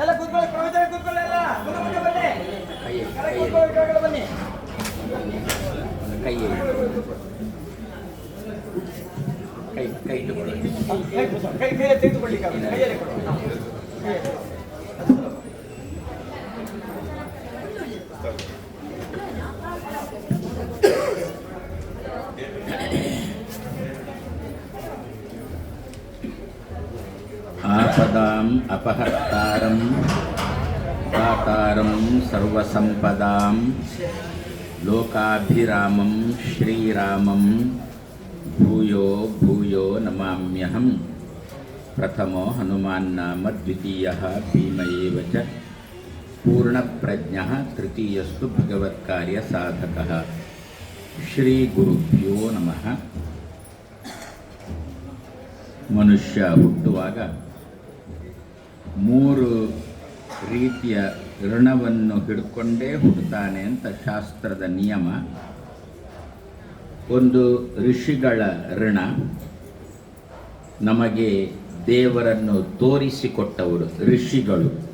ಎಲ್ಲ ಕೂತ್ಕೊಳ್ಳಿ ಪ್ರವಚನ ಕೂತ್ಕೊಳ್ಳಿ ಎಲ್ಲ. ಮುಂದೆ ಮುಂದೆ ಬನ್ನಿ. ಕೈ ಕೆಳಗೆ ಕೈ ಕೂತ್ಕೊಳ್ಳಿ ಕೆಳಗಡೆ ಬನ್ನಿ. ಕೈ ಕೈ ಕೈ ತಗೊಳ್ಳಿ ಕೈ ಕೂತ್ಕೊಳ್ಳಿ. ಕೈ ಕೈಯಲ್ಲಿ ತೆಗೆದುಕೊಳ್ಳಿಕ್ಕೆ ಆಗುತ್ತೆ. ಕೈಯಲ್ಲಿ ಕೊಡು. आपदाम् अपहर्तारं दातारं सर्वसम्पदां लोकाभिरामं श्रीरामं भूयो भूयो नमाम्यहं प्रथमो हनुमान् नाम द्वितीयः भीम एव च पूर्णप्रज्ञः तृतीयस्तु भगवत्कार्यसाधकः श्रीगुरुभ्यो नमः ಮನುಷ್ಯ ಹುಟ್ಟುವಾಗ ಮೂರು ರೀತಿಯ ಋಣವನ್ನು ಹಿಡ್ಕೊಂಡೇ ಹುಡ್ತಾನೆ ಅಂತ ಶಾಸ್ತ್ರದ ನಿಯಮ. ಒಂದು ಋಷಿಗಳ ಋಣ ನಮಗೆ ದೇವರನ್ನು ತೋರಿಸಿಕೊಟ್ಟವರು ಋಷಿಗಳು.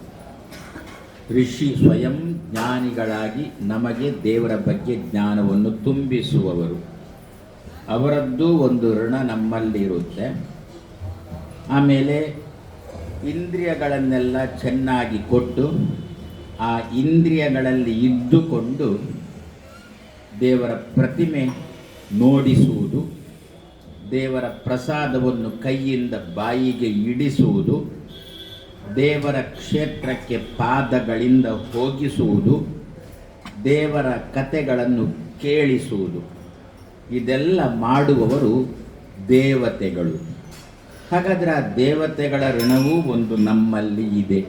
ಋಷಿ ಸ್ವಯಂ ಜ್ಞಾನಿಗಳಾಗಿ ನಮಗೆ ದೇವರ ಬಗ್ಗೆ ಜ್ಞಾನವನ್ನು ತುಂಬಿಸುವವರು. ಅವರದ್ದು ಒಂದು ಋಣ ನಮ್ಮಲ್ಲಿರುತ್ತೆ. ಆಮೇಲೆ ಇಂದ್ರಿಯಗಳನ್ನೆಲ್ಲ ಚೆನ್ನಾಗಿ ಕೊಟ್ಟು, ಆ ಇಂದ್ರಿಯಗಳಲ್ಲಿ ಇದ್ದುಕೊಂಡು ದೇವರ ಪ್ರತಿಮೆ ನೋಡಿಸುವುದು, ದೇವರ ಪ್ರಸಾದವನ್ನು ಕೈಯಿಂದ ಬಾಯಿಗೆ ಇಡಿಸುವುದು, ದೇವರ ಕ್ಷೇತ್ರಕ್ಕೆ ಪಾದಗಳಿಂದ ಹೋಗಿಸುವುದು, ದೇವರ ಕತೆಗಳನ್ನು ಕೇಳಿಸುವುದು. ಇದೆಲ್ಲ ಮಾಡುವವರು ದೇವತೆಗಳು. ಹಾಗಾದರೆ ಆ ದೇವತೆಗಳ ಋಣವೂ ಒಂದು ನಮ್ಮಲ್ಲಿ ಇದೆ.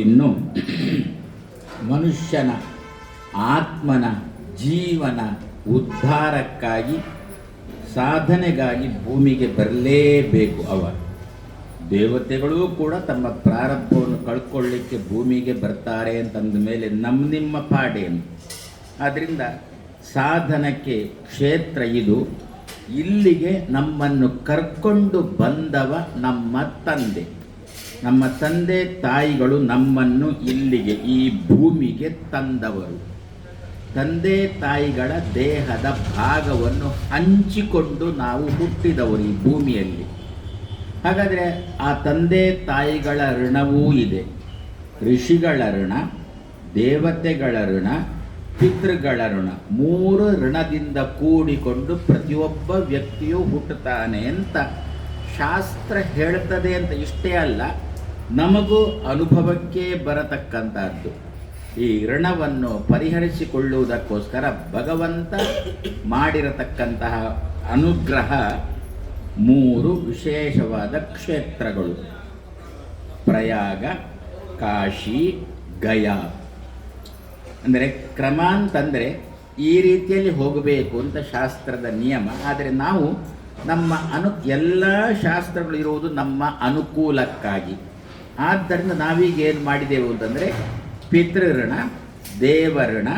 ಇನ್ನು ಮನುಷ್ಯನ ಆತ್ಮನ ಜೀವನ ಉದ್ಧಾರಕ್ಕಾಗಿ, ಸಾಧನೆಗಾಗಿ ಭೂಮಿಗೆ ಬರಲೇಬೇಕು ಅವ. ದೇವತೆಗಳೂ ಕೂಡ ತಮ್ಮ ಪ್ರಾರಂಭವನ್ನು ಕಳ್ಕೊಳ್ಳಿಕ್ಕೆ ಭೂಮಿಗೆ ಬರ್ತಾರೆ ಅಂತಂದ ಮೇಲೆ ನಮ್ಮ ನಿಮ್ಮ ಪಾಡೇನು. ಆದ್ದರಿಂದ ಸಾಧನಕ್ಕೆ ಕ್ಷೇತ್ರ ಇದು. ಇಲ್ಲಿಗೆ ನಮ್ಮನ್ನು ಕರ್ಕೊಂಡು ಬಂದವ ನಮ್ಮ ತಂದೆ. ನಮ್ಮ ತಂದೆ ತಾಯಿಗಳು ನಮ್ಮನ್ನು ಇಲ್ಲಿಗೆ ಈ ಭೂಮಿಗೆ ತಂದವರು. ತಂದೆ ತಾಯಿಗಳ ದೇಹದ ಭಾಗವನ್ನು ಹಂಚಿಕೊಂಡು ನಾವು ಹುಟ್ಟಿದವರು ಈ ಭೂಮಿಯಲ್ಲಿ. ಹಾಗಾದರೆ ಆ ತಂದೆ ತಾಯಿಗಳ ಋಣವೂ ಇದೆ. ಋಷಿಗಳ ಋಣ, ದೇವತೆಗಳ ಋಣ ಪಿತೃಗಳ ಋಣ. ಮೂರು ಋಣದಿಂದ ಕೂಡಿಕೊಂಡು ಪ್ರತಿಯೊಬ್ಬ ವ್ಯಕ್ತಿಯು ಹುಟ್ಟುತ್ತಾನೆ ಅಂತ ಶಾಸ್ತ್ರ ಹೇಳ್ತದೆ ಅಂತ ಇಷ್ಟೇ ಅಲ್ಲ, ನಮಗೂ ಅನುಭವಕ್ಕೆ ಬರತಕ್ಕಂಥದ್ದು ಈ ಋಣವನ್ನು ಪರಿಹರಿಸಿಕೊಳ್ಳುವುದಕ್ಕೋಸ್ಕರ ಭಗವಂತ ಮಾಡಿರತಕ್ಕಂತಹ ಅನುಗ್ರಹ ಮೂರು ವಿಶೇಷವಾದ ಕ್ಷೇತ್ರಗಳು. ಪ್ರಯಾಗ, ಕಾಶಿ, ಗಯಾ. ಅಂದರೆ ಕ್ರಮ ಅಂತಂದರೆ ಈ ರೀತಿಯಲ್ಲಿ ಹೋಗಬೇಕು ಅಂತ ಶಾಸ್ತ್ರದ ನಿಯಮ. ಆದರೆ ನಾವು ನಮ್ಮ ಅನು, ಎಲ್ಲ ಶಾಸ್ತ್ರಗಳು ಇರುವುದು ನಮ್ಮ ಅನುಕೂಲಕ್ಕಾಗಿ. ಆದ್ದರಿಂದ ನಾವೀಗ ಏನು ಮಾಡಿದೆವು ಅಂತಂದರೆ ಪಿತೃಋಣ, ದೇವಋಣ,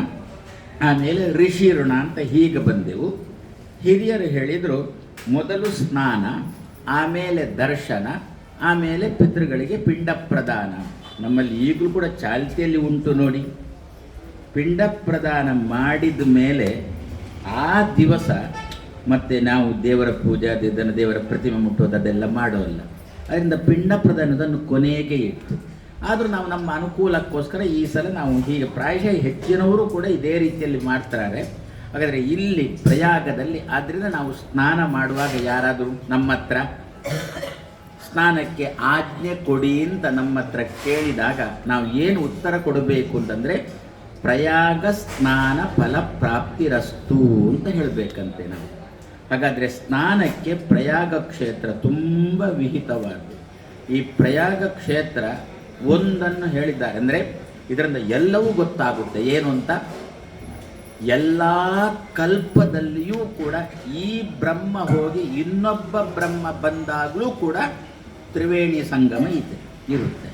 ಆಮೇಲೆ ಋಷಿ ಋಣ ಅಂತ ಹೀಗೆ ಬಂದೆವು. ಹಿರಿಯರು ಹೇಳಿದರು, ಮೊದಲು ಸ್ನಾನ, ಆಮೇಲೆ ದರ್ಶನ, ಆಮೇಲೆ ಪಿತೃಗಳಿಗೆ ಪಿಂಡ ಪ್ರದಾನ ನಮ್ಮಲ್ಲಿ ಈಗಲೂ ಕೂಡ ಚಾಲ್ತಿಯಲ್ಲಿ ಉಂಟು ನೋಡಿ. ಪಿಂಡ ಪ್ರದಾನ ಮಾಡಿದ ಮೇಲೆ ಆ ದಿವಸ ಮತ್ತೆ ನಾವು ದೇವರ ಪೂಜಾ ಅದನ್ನು ದೇವರ ಪ್ರತಿಮೆ ಮುಟ್ಟೋದು ಅದೆಲ್ಲ ಮಾಡೋಲ್ಲ. ಅದರಿಂದ ಪಿಂಡ ಪ್ರದಾನದನ್ನು ಕೊನೆಗೆ ಇಟ್ಟು. ಆದರೂ ನಾವು ನಮ್ಮ ಅನುಕೂಲಕ್ಕೋಸ್ಕರ ಈ ಸಲ ನಾವು ಹೀಗೆ ಪ್ರಾಯಶಃ ಹೆಚ್ಚಿನವರು ಕೂಡ ಇದೇ ರೀತಿಯಲ್ಲಿ ಮಾಡ್ತಾರೆ. ಹಾಗಾದರೆ ಇಲ್ಲಿ ಪ್ರಯಾಗದಲ್ಲಿ ಆದ್ದರಿಂದ ನಾವು ಸ್ನಾನ ಮಾಡುವಾಗ ಯಾರಾದರೂ ನಮ್ಮ ಹತ್ರ ಸ್ನಾನಕ್ಕೆ ಆಜ್ಞೆ ಕೊಡಿ ಅಂತ ನಮ್ಮ ಹತ್ರ ಕೇಳಿದಾಗ ನಾವು ಏನು ಉತ್ತರ ಕೊಡಬೇಕು ಅಂತಂದರೆ ಪ್ರಯಾಗ ಸ್ನಾನ ಫಲ ಪ್ರಾಪ್ತಿರಸ್ತು ಅಂತ ಹೇಳಬೇಕಂತೆ ನಾವು. ಹಾಗಾದರೆ ಸ್ನಾನಕ್ಕೆ ಪ್ರಯಾಗ ಕ್ಷೇತ್ರ ತುಂಬ ವಿಹಿತವಾದ್ದು ಈ ಪ್ರಯಾಗ ಕ್ಷೇತ್ರ ಒಂದನ್ನು ಹೇಳಿದ್ದಾರೆ. ಅಂದರೆ ಇದರಿಂದ ಎಲ್ಲವೂ ಗೊತ್ತಾಗುತ್ತೆ. ಏನು ಅಂತ? ಎಲ್ಲ ಕಲ್ಪದಲ್ಲಿಯೂ ಕೂಡ ಈ ಬ್ರಹ್ಮ ಹೋಗಿ ಇನ್ನೊಬ್ಬ ಬ್ರಹ್ಮ ಬಂದಾಗಲೂ ಕೂಡ ತ್ರಿವೇಣಿ ಸಂಗಮ ಇದೆ, ಇರುತ್ತೆ.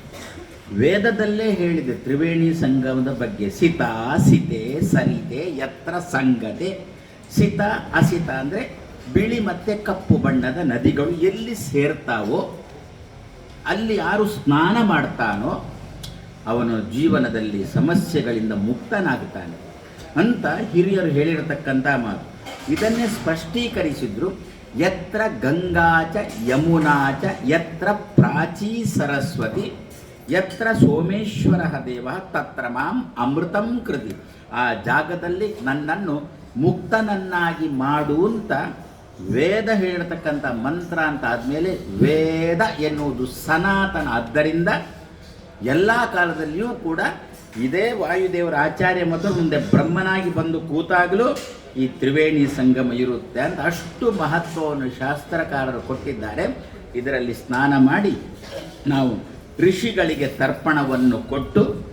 ವೇದದಲ್ಲೇ ಹೇಳಿದೆ ತ್ರಿವೇಣಿ ಸಂಗಮದ ಬಗ್ಗೆ. ಸಿತ, ಸಿತೆ, ಸರಿತೆ ಎತ್ತರ ಸಂಗತೆ. ಸಿತ, ಅಸಿತ ಅಂದರೆ ಬಿಳಿ ಮತ್ತು ಕಪ್ಪು ಬಣ್ಣದ ನದಿಗಳು ಎಲ್ಲಿ ಸೇರ್ತಾವೋ, ಅಲ್ಲಿ ಯಾರು ಸ್ನಾನ ಮಾಡ್ತಾನೋ, ಅವನು ಜೀವನದಲ್ಲಿ ಸಮಸ್ಯೆಗಳಿಂದ ಮುಕ್ತನಾಗುತ್ತಾನೆ ಅಂತ ಹಿರಿಯರು ಹೇಳಿರತಕ್ಕಂಥ ಮಾತು. ಇದನ್ನೇ ಸ್ಪಷ್ಟೀಕರಿಸಿದ್ರು, ಯತ್ರ ಗಂಗಾಚ ಯಮುನಾಚ ಯತ್ರ ಪ್ರಾಚೀ ಸರಸ್ವತಿ. ಯತ್ರ ಸೋಮೇಶ್ವರ ದೇವ, ತತ್ರ ಮಾಂ ಅಮೃತಂ ಕೃತಿ. ಆ ಜಾಗದಲ್ಲಿ ನನ್ನನ್ನು ಮುಕ್ತನನ್ನಾಗಿ ಮಾಡು ಅಂತ ವೇದ ಹೇಳ್ತಕ್ಕಂಥ ಮಂತ್ರ ಅಂತ ಆದಮೇಲೆ ವೇದ ಎನ್ನುವುದು ಸನಾತನ. ಆದ್ದರಿಂದ ಎಲ್ಲ ಕಾಲದಲ್ಲಿಯೂ ಕೂಡ ಇದೇ ವಾಯುದೇವರ ಆಚಾರ್ಯ ಮತ್ತು ಮುಂದೆ ಬ್ರಹ್ಮನಾಗಿ ಬಂದು ಕೂತಾಗಲೂ ಈ ತ್ರಿವೇಣಿ ಸಂಗಮ ಇರುತ್ತೆ ಅಂತ ಅಷ್ಟು ಮಹತ್ವವನ್ನು ಶಾಸ್ತ್ರಕಾರರು ಕೊಟ್ಟಿದ್ದಾರೆ. ಇದರಲ್ಲಿ ಸ್ನಾನ ಮಾಡಿ ನಾವು ಋಷಿಗಳಿಗೆ ತರ್ಪಣವನ್ನು ಕೊಟ್ಟು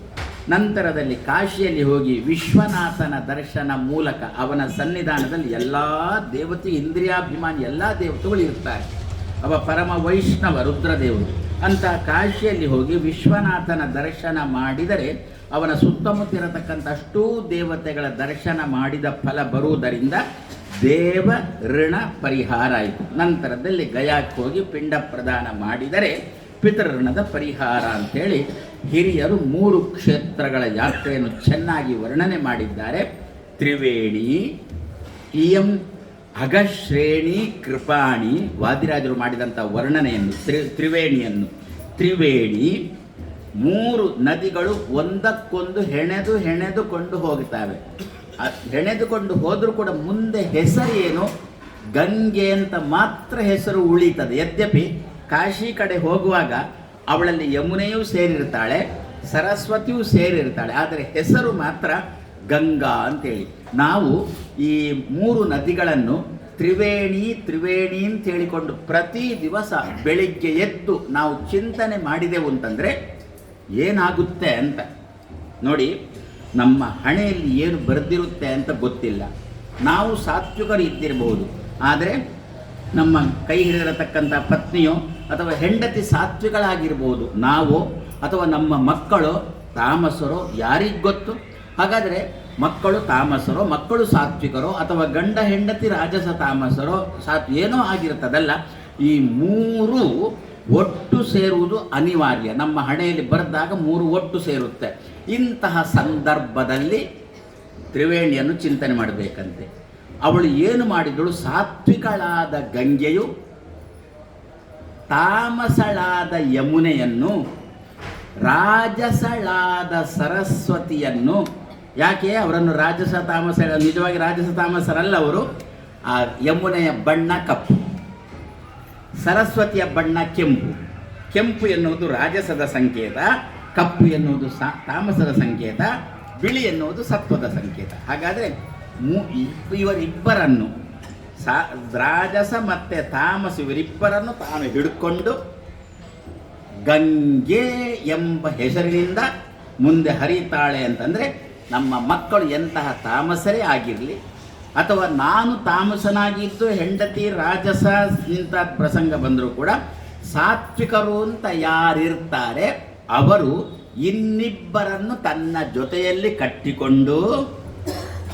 ನಂತರದಲ್ಲಿ ಕಾಶಿಯಲ್ಲಿ ಹೋಗಿ ವಿಶ್ವನಾಥನ ದರ್ಶನ ಮೂಲಕ ಅವನ ಸನ್ನಿಧಾನದಲ್ಲಿ ಎಲ್ಲ ದೇವತೆ, ಇಂದ್ರಿಯಾಭಿಮಾನಿ ಎಲ್ಲ ದೇವತೆಗಳು ಇರ್ತಾರೆ ಅವ ಪರಮ ವೈಷ್ಣವ ರುದ್ರದೇವರು. ಅಂತ ಕಾಶಿಯಲ್ಲಿ ಹೋಗಿ ವಿಶ್ವನಾಥನ ದರ್ಶನ ಮಾಡಿದರೆ ಅವನ ಸುತ್ತಮುತ್ತ ಅಷ್ಟೂ ದೇವತೆಗಳ ದರ್ಶನ ಮಾಡಿದ ಫಲ ಬರುವುದರಿಂದ ದೇವ ಋಣ ಪರಿಹಾರ ಆಯಿತು. ನಂತರದಲ್ಲಿ ಗಯಾಕ್ಕೆ ಹೋಗಿ ಪಿಂಡ ಪ್ರದಾನ ಮಾಡಿದರೆ ಪಿತೃಋಣದ ಪರಿಹಾರ ಅಂತೇಳಿ ಹಿರಿಯರು ಮೂರು ಕ್ಷೇತ್ರಗಳ ಯಾತ್ರೆಯನ್ನು ಚೆನ್ನಾಗಿ ವರ್ಣನೆ ಮಾಡಿದ್ದಾರೆ. ತ್ರಿವೇಣಿ, ಇಯಂ ಅಗಶ್ರೇಣಿ ಕೃಪಾಣಿ, ವಾದಿರಾಜರು ಮಾಡಿದಂಥ ವರ್ಣನೆಯನ್ನು, ತ್ರಿ, ತ್ರಿವೇಣಿಯನ್ನು. ತ್ರಿವೇಣಿ, ಮೂರು ನದಿಗಳು ಒಂದಕ್ಕೊಂದು ಹೆಣೆದು ಹೆಣೆದುಕೊಂಡು ಹೋಗ್ತವೆ. ಹೆಣೆದುಕೊಂಡು ಹೋದರೂ ಕೂಡ ಮುಂದೆ ಹೆಸರೇನು? ಗಂಗೆ ಅಂತ ಮಾತ್ರ ಹೆಸರು ಉಳಿತದೆ. ಯದ್ಯಪಿ ಕಾಶಿ ಕಡೆ ಹೋಗುವಾಗ ಅವಳಲ್ಲಿ ಯಮುನೆಯೂ ಸೇರಿರ್ತಾಳೆ ಸರಸ್ವತಿಯೂ ಸೇರಿರ್ತಾಳೆ ಆದರೆ ಹೆಸರು ಮಾತ್ರ ಗಂಗಾ ಅಂತೇಳಿ. ನಾವು ಈ ಮೂರು ನದಿಗಳನ್ನು ತ್ರಿವೇಣಿ ತ್ರಿವೇಣಿ ಅಂತ ಹೇಳಿಕೊಂಡು ಪ್ರತಿ ದಿವಸ ಬೆಳಿಗ್ಗೆ ಎದ್ದು ನಾವು ಚಿಂತನೆ ಮಾಡಿದೆವು ಅಂತಂದರೆ ಏನಾಗುತ್ತೆ ಅಂತ. ನೋಡಿ, ನಮ್ಮ ಹಣೆಯಲ್ಲಿ ಏನು ಬರೆದಿರುತ್ತೆ ಅಂತ ಗೊತ್ತಿಲ್ಲ. ನಾವು ಸಾತ್ವಿಕರು ಇದ್ದಿರಬಹುದು ಆದರೆ ನಮ್ಮ ಕೈ ಹಿಡಿದಿರತಕ್ಕಂಥ ಪತ್ನಿಯೋ ಅಥವಾ ಹೆಂಡತಿ ಸಾತ್ವಿಗಳಾಗಿರ್ಬೋದು ನಾವು ಅಥವಾ ನಮ್ಮ ಮಕ್ಕಳು, ತಾಮಸರು ಯಾರಿಗೆ ಗೊತ್ತು? ಹಾಗಾದರೆ ಮಕ್ಕಳು ತಾಮಸರೋ, ಮಕ್ಕಳು ಸಾತ್ವಿಕರೋ ಅಥವಾ ಗಂಡ ಹೆಂಡತಿ ರಾಜಸ ತಾಮಸರೋ ಸಾತ್ ಏನೋ ಆಗಿರ್ತದಲ್ಲ ಈ ಮೂರು ಒಟ್ಟು ಸೇರುವುದು ಅನಿವಾರ್ಯ. ನಮ್ಮ ಹಣೆಯಲ್ಲಿ ಬರೆದಾಗ ಮೂರು ಒಟ್ಟು ಸೇರುತ್ತೆ. ಇಂತಹ ಸಂದರ್ಭದಲ್ಲಿ ತ್ರಿವೇಣಿಯನ್ನು ಚಿಂತನೆ ಮಾಡಬೇಕಂತೆ. ಅವಳು ಏನು ಮಾಡಿದಳು? ಸಾತ್ವಿಕಳಾದ ಗಂಗೆಯು ತಾಮಸಳಾದ ಯಮುನೆಯನ್ನು, ರಾಜಸಳಾದ ಸರಸ್ವತಿಯನ್ನು, ಯಾಕೆ ಅವರನ್ನು ರಾಜಸ ತಾಮಸ ನಿಜವಾಗಿ ರಾಜಸ ತಾಮಸರಲ್ಲ ಅವರು, ಆ ಯಮುನೆಯ ಬಣ್ಣ ಕಪ್ಪು, ಸರಸ್ವತಿಯ ಬಣ್ಣ ಕೆಂಪು. ಕೆಂಪು ಎನ್ನುವುದು ರಾಜಸದ ಸಂಕೇತ, ಕಪ್ಪು ಎನ್ನುವುದು ಸಾ ತಾಮಸದ ಸಂಕೇತ, ಬಿಳಿ ಎನ್ನುವುದು ಸತ್ವದ ಸಂಕೇತ. ಹಾಗಾದರೆ ಮೂ ಇವರಿಬ್ಬರನ್ನು ಸಾ ರಾಜಸ ಮತ್ತು ತಾಮಸ ಇವರಿಬ್ಬರನ್ನು ತಾನು ಹಿಡ್ಕೊಂಡು ಗಂಗೆ ಎಂಬ ಹೆಸರಿನಿಂದ ಮುಂದೆ ಹರಿತಾಳೆ ಅಂತಂದರೆ ನಮ್ಮ ಮಕ್ಕಳು ಎಂತಹ ತಾಮಸರೇ ಆಗಿರಲಿ ಅಥವಾ ನಾನು ತಾಮಸನಾಗಿದ್ದು ಹೆಂಡತಿ ರಾಜಸ ಇಂಥ ಪ್ರಸಂಗ ಬಂದರೂ ಕೂಡ ಸಾತ್ವಿಕರು ಅಂತ ಯಾರಿರ್ತಾರೆ, ಅವರು ಇನ್ನಿಬ್ಬರನ್ನು ತನ್ನ ಜೊತೆಯಲ್ಲಿ ಕಟ್ಟಿಕೊಂಡು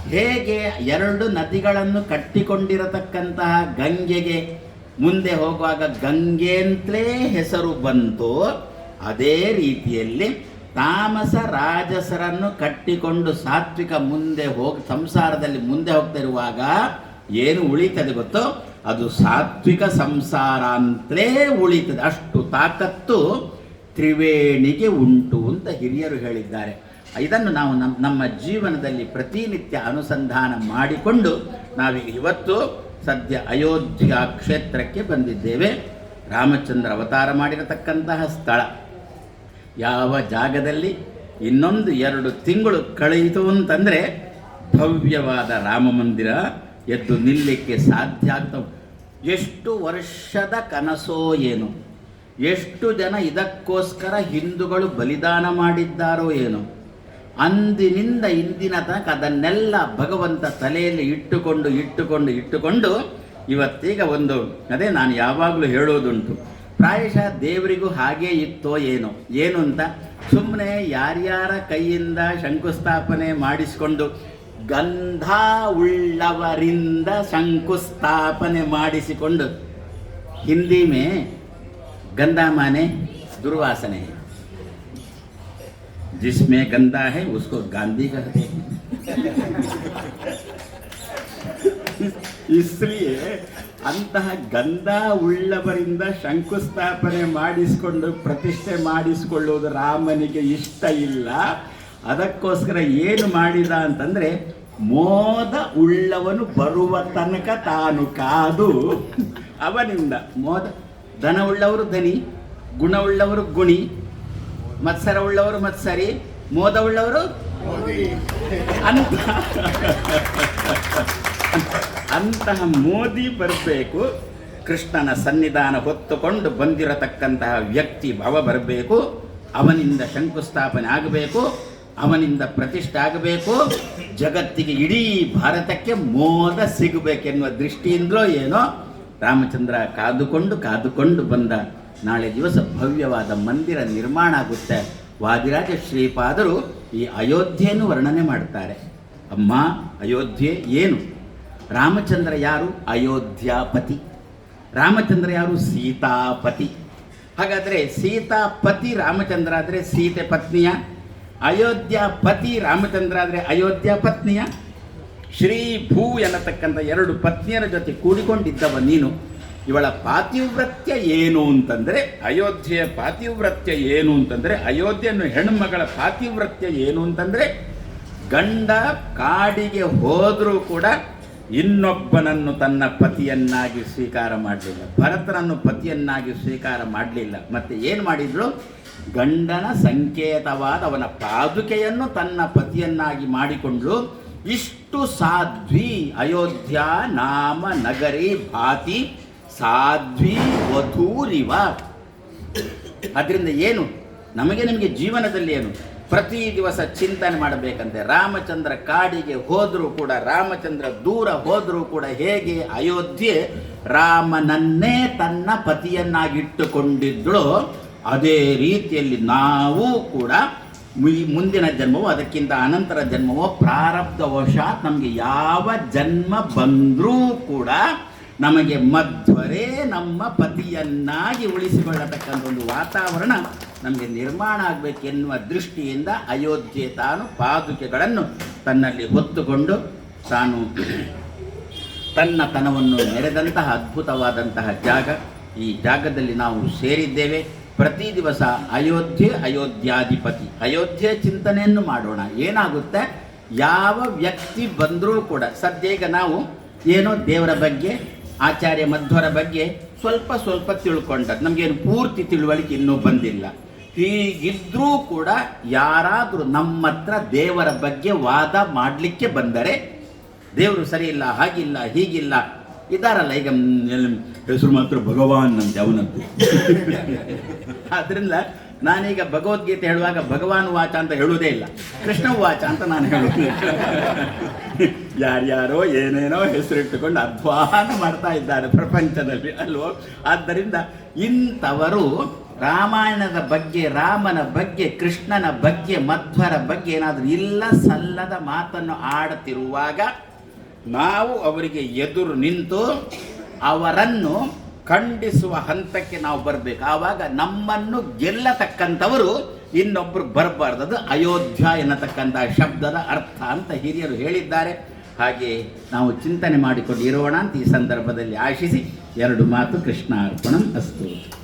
ಹೇಗೆ ಎರಡು ನದಿಗಳನ್ನು ಕಟ್ಟಿಕೊಂಡಿರತಕ್ಕಂತಹ ಗಂಗೆಗೆ ಮುಂದೆ ಹೋಗುವಾಗ ಗಂಗೆ ಅಂತಲೇ ಹೆಸರು ಬಂತು, ಅದೇ ರೀತಿಯಲ್ಲಿ ತಾಮಸ ರಾಜಸರನ್ನು ಕಟ್ಟಿಕೊಂಡು ಸಾತ್ವಿಕ ಮುಂದೆ ಹೋಗಿ, ಸಂಸಾರದಲ್ಲಿ ಮುಂದೆ ಹೋಗ್ತಿರುವಾಗ ಏನು ಉಳಿತದೆ ಗೊತ್ತೋ? ಅದು ಸಾತ್ವಿಕ ಸಂಸಾರ ಅಂತಲೇ ಉಳಿತದೆ. ಅಷ್ಟು ತಾಕತ್ತು ತ್ರಿವೇಣಿಗೆ ಉಂಟು ಅಂತ ಹಿರಿಯರು ಹೇಳಿದ್ದಾರೆ. ಇದನ್ನು ನಾವು ನಮ್ಮ ನಮ್ಮ ಜೀವನದಲ್ಲಿ ಪ್ರತಿನಿತ್ಯ ಅನುಸಂಧಾನ ಮಾಡಿಕೊಂಡು ನಾವೀಗ ಇವತ್ತು ಸದ್ಯ ಅಯೋಧ್ಯ ಕ್ಷೇತ್ರಕ್ಕೆ ಬಂದಿದ್ದೇವೆ. ರಾಮಚಂದ್ರ ಅವತಾರ ಮಾಡಿರತಕ್ಕಂತಹ ಸ್ಥಳ. ಯಾವ ಜಾಗದಲ್ಲಿ ಇನ್ನೊಂದು ಎರಡು ತಿಂಗಳು ಕಳೆಯಿತು ಅಂತಂದರೆ ಭವ್ಯವಾದ ರಾಮ ಮಂದಿರ ಎದ್ದು ನಿಲ್ಲಕ್ಕೆ ಸಾಧ್ಯ ಆಗ್ತವೆ. ಎಷ್ಟು ವರ್ಷದ ಕನಸೋ ಏನು? ಎಷ್ಟು ಜನ ಇದಕ್ಕೋಸ್ಕರ ಹಿಂದೂಗಳು ಬಲಿದಾನ ಮಾಡಿದ್ದಾರೋ ಏನು? ಅಂದಿನಿಂದ ಇಂದಿನ ತನಕ ಅದನ್ನೆಲ್ಲ ಭಗವಂತ ತಲೆಯಲ್ಲಿ ಇಟ್ಟುಕೊಂಡು ಇಟ್ಟುಕೊಂಡು ಇಟ್ಟುಕೊಂಡು ಇವತ್ತೀಗ ಒಂದು, ಅದೇ ನಾನು ಯಾವಾಗಲೂ ಹೇಳೋದುಂಟು. ಪ್ರಾಯಶಃ ದೇವರಿಗೂ ಹಾಗೇ ಇತ್ತೋ ಏನೋ. ಏನು ಅಂತ? ಸುಮ್ಮನೆ ಯಾರ್ಯಾರ ಕೈಯಿಂದ ಶಂಕುಸ್ಥಾಪನೆ ಮಾಡಿಸಿಕೊಂಡು ಗಂಧ ಉಳ್ಳವರಿಂದ ಶಂಕುಸ್ಥಾಪನೆ ಮಾಡಿಸಿಕೊಂಡು ಹಿಂದಿ ಮೇ ದುರ್ವಾಸನೆ. जिसमें गंदा है उसको गांधी कहते हैं ಇಸ್ಲಿಯೇ ಅಂತಹ ಗಂಧ ಉಳ್ಳವರಿಂದ ಶಂಕುಸ್ಥಾಪನೆ ಮಾಡಿಸಿಕೊಂಡು ಪ್ರತಿಷ್ಠೆ ಮಾಡಿಸಿಕೊಳ್ಳುವುದು ರಾಮನಿಗೆ ಇಷ್ಟ ಇಲ್ಲ ಅದಕ್ಕೋಸ್ಕರ ಏನು ಮಾಡಿದ ಅಂತಂದ್ರೆ ಮೋದ ಉಳ್ಳವನು ಬರುವ ತನಕ ತಾನು ಕಾದು ಅವನಿಂದ ಮೋದ ದನ ಉಳ್ಳವರು ಧನಿ ಗುಣವುಳ್ಳವರು ಗುಣಿ ಮತ್ಸರ ಉಳ್ಳವರು ಮತ್ಸರಿ ಮೋದ ಉಳ್ಳವರು ಅಂತ. ಅಂತಹ ಮೋದಿ ಬರಬೇಕು ಕೃಷ್ಣನ ಸನ್ನಿಧಾನ ಹೊತ್ತುಕೊಂಡು ಬಂದಿರತಕ್ಕಂತಹ ವ್ಯಕ್ತಿ ಭಾವ ಬರಬೇಕು ಅವನಿಂದ ಶಂಕುಸ್ಥಾಪನೆ ಆಗಬೇಕು ಅವನಿಂದ ಪ್ರತಿಷ್ಠೆ ಆಗಬೇಕು ಜಗತ್ತಿಗೆ ಇಡೀ ಭಾರತಕ್ಕೆ ಮೋದ ಸಿಗಬೇಕೆನ್ನುವ ದೃಷ್ಟಿಯಿಂದಲೋ ಏನೋ ರಾಮಚಂದ್ರ ಕಾದುಕೊಂಡು ಕಾದುಕೊಂಡು ಬಂದ ನಾಳೆ ದಿವಸ ಭವ್ಯವಾದ ಮಂದಿರ ನಿರ್ಮಾಣ ಆಗುತ್ತೆ. ವಾದಿರಾಜ ಶ್ರೀಪಾದರು ಈ ಅಯೋಧ್ಯೆಯನ್ನು ವರ್ಣನೆ ಮಾಡ್ತಾರೆ ಅಮ್ಮ, ಅಯೋಧ್ಯೆ ಏನು? ರಾಮಚಂದ್ರ ಯಾರು? ಅಯೋಧ್ಯಾಪತಿ. ರಾಮಚಂದ್ರ ಯಾರು? ಸೀತಾಪತಿ. ಹಾಗಾದರೆ ಸೀತಾಪತಿ ರಾಮಚಂದ್ರ ಆದರೆ ಸೀತೆ ಪತ್ನಿಯ? ಅಯೋಧ್ಯ ಪತಿ ರಾಮಚಂದ್ರ ಆದರೆ ಅಯೋಧ್ಯ ಪತ್ನಿಯ? ಶ್ರೀ ಭೂ ಎನ್ನತಕ್ಕಂಥ ಎರಡು ಪತ್ನಿಯರ ಜೊತೆ ಕೂಡಿಕೊಂಡಿದ್ದವ ನೀನು. ಇವಳ ಪಾತಿವ್ರತ್ಯ ಏನು ಅಂತಂದರೆ, ಅಯೋಧ್ಯೆಯ ಪಾತಿವ್ರತ್ಯ ಏನು ಅಂತಂದರೆ, ಅಯೋಧ್ಯೆಯನ್ನು ಹೆಣ್ಮಗಳ ಪಾತಿವ್ರತ್ಯ ಏನು ಅಂತಂದರೆ, ಗಂಡ ಕಾಡಿಗೆ ಹೋದರೂ ಕೂಡ ಇನ್ನೊಬ್ಬನನ್ನು ತನ್ನ ಪತಿಯನ್ನಾಗಿ ಸ್ವೀಕಾರ ಮಾಡಲಿಲ್ಲ. ಭರತನನ್ನು ಪತಿಯನ್ನಾಗಿ ಸ್ವೀಕಾರ ಮಾಡಲಿಲ್ಲ. ಮತ್ತೆ ಏನು ಮಾಡಿದ್ರು ಗಂಡನ ಸಂಕೇತವಾದ ಅವನ ಪಾದುಕೆಯನ್ನು ತನ್ನ ಪತಿಯನ್ನಾಗಿ ಮಾಡಿಕೊಂಡು ಇಷ್ಟು ಸಾಧ್ವಿ ಅಯೋಧ್ಯ ನಾಮ ನಗರಿ ಭಾತಿ ಸಾಧ್ವಿ ವಧೂರಿವ. ಅದರಿಂದ ಏನು? ನಮಗೆ ನಿಮಗೆ ಜೀವನದಲ್ಲಿ ಏನು? ಪ್ರತಿ ದಿವಸ ಚಿಂತನೆ ಮಾಡಬೇಕಂತೆ. ರಾಮಚಂದ್ರ ಕಾಡಿಗೆ ಹೋದರೂ ಕೂಡ, ರಾಮಚಂದ್ರ ದೂರ ಹೋದರೂ ಕೂಡ, ಹೇಗೆ ಅಯೋಧ್ಯೆ ರಾಮನನ್ನೇ ತನ್ನ ಪತಿಯನ್ನಾಗಿಟ್ಟುಕೊಂಡಿದ್ದಳು, ಅದೇ ರೀತಿಯಲ್ಲಿ ನಾವು ಕೂಡ ಮುಂದಿನ ಜನ್ಮವೋ, ಅದಕ್ಕಿಂತ ಅನಂತರ ಜನ್ಮವೋ ಪ್ರಾರಬ್ಧವಶಾತ್ ನಮಗೆ ಯಾವ ಜನ್ಮ ಬಂದರೂ ಕೂಡ ನಮಗೆ ಮಧ್ವರೇ ನಮ್ಮ ಪತಿಯನ್ನಾಗಿ ಉಳಿಸಿಕೊಳ್ಳತಕ್ಕಂಥ ಒಂದು ವಾತಾವರಣ ನಮಗೆ ನಿರ್ಮಾಣ ಆಗಬೇಕೆನ್ನುವ ದೃಷ್ಟಿಯಿಂದ ಅಯೋಧ್ಯೆ ತಾನು ಪಾದುಕೆಗಳನ್ನು ತನ್ನಲ್ಲಿ ಹೊತ್ತುಕೊಂಡು ತಾನು ತನ್ನ ತನವನ್ನು ನೆರೆದಂತಹ ಅದ್ಭುತವಾದಂತಹ ಜಾಗ, ಈ ಜಾಗದಲ್ಲಿ ನಾವು ಸೇರಿದ್ದೇವೆ. ಪ್ರತಿ ದಿವಸ ಅಯೋಧ್ಯೆ, ಅಯೋಧ್ಯಾಧಿಪತಿ. ಅಯೋಧ್ಯೆ ಚಿಂತನೆಯನ್ನು ಮಾಡೋಣ. ಏನಾಗುತ್ತೆ? ಯಾವ ವ್ಯಕ್ತಿ ಬಂದರೂ ಕೂಡ ಸದ್ಯ ನಾವು ಏನೋ ದೇವರ ಬಗ್ಗೆ ಆಚಾರ್ಯ ಮಧ್ವರ ಬಗ್ಗೆ ಸ್ವಲ್ಪ ಸ್ವಲ್ಪ ತಿಳ್ಕೊಂಡದ್ದು ನಮಗೇನು ಪೂರ್ತಿ ತಿಳುವಳಿಕೆ ಇನ್ನೂ ಬಂದಿಲ್ಲ. ಹೀಗಿದ್ರೂ ಕೂಡ ಯಾರಾದರೂ ನಮ್ಮ ಹತ್ರ ದೇವರ ಬಗ್ಗೆ ವಾದ ಮಾಡಲಿಕ್ಕೆ ಬಂದರೆ ದೇವರು ಸರಿ ಇಲ್ಲ ಹಾಗಿಲ್ಲ, ಹೀಗಿಲ್ಲ ಇದಾರಲ್ಲ, ಈಗ ಹೆಸರು ಮಾತ್ರ ಭಗವಾನ್ ಅಂತೆ ಅವನದ್ದು ಆದ್ರಿಂದ ನಾನೀಗ ಭಗವದ್ಗೀತೆ ಹೇಳುವಾಗ ಭಗವಾನ್ ವಾಚ ಅಂತ ಹೇಳುವುದೇ ಇಲ್ಲ, ಕೃಷ್ಣ ವಾಚ ಅಂತ ನಾನು ಹೇಳುವುದು. ಯಾರ್ಯಾರೋ ಏನೇನೋ ಹೆಸರಿಟ್ಟುಕೊಂಡು ಅಧ್ವಾನ ಮಾಡ್ತಾ ಇದ್ದಾರೆ ಪ್ರಪಂಚದಲ್ಲಿ, ಅಲ್ವೋ? ಆದ್ದರಿಂದ ಇಂಥವರು ರಾಮಾಯಣದ ಬಗ್ಗೆ, ರಾಮನ ಬಗ್ಗೆ, ಕೃಷ್ಣನ ಬಗ್ಗೆ, ಮಧ್ವರ ಬಗ್ಗೆ ಏನಾದರೂ ಇಲ್ಲ ಸಲ್ಲದ ಮಾತನ್ನು ಆಡುತ್ತಿರುವಾಗ ನಾವು ಅವರಿಗೆ ಎದುರು ನಿಂತು ಅವರನ್ನು ಖಂಡಿಸುವ ಹಂತಕ್ಕೆ ನಾವು ಬರಬೇಕು. ಆವಾಗ ನಮ್ಮನ್ನು ಗೆಲ್ಲತಕ್ಕಂಥವರು ಇನ್ನೊಬ್ಬರು ಬರಬಾರ್ದದು ಅಯೋಧ್ಯ ಎನ್ನತಕ್ಕಂಥ ಶಬ್ದದ ಅರ್ಥ ಅಂತ ಹಿರಿಯರು ಹೇಳಿದ್ದಾರೆ. ಹಾಗೆ ನಾವು ಚಿಂತನೆ ಮಾಡಿಕೊಂಡು ಇರೋಣ ಅಂತ ಈ ಸಂದರ್ಭದಲ್ಲಿ ಆಶಿಸಿ ಎರಡು ಮಾತು ಕೃಷ್ಣ ಅರ್ಪಣಂ ಅಸ್ತು.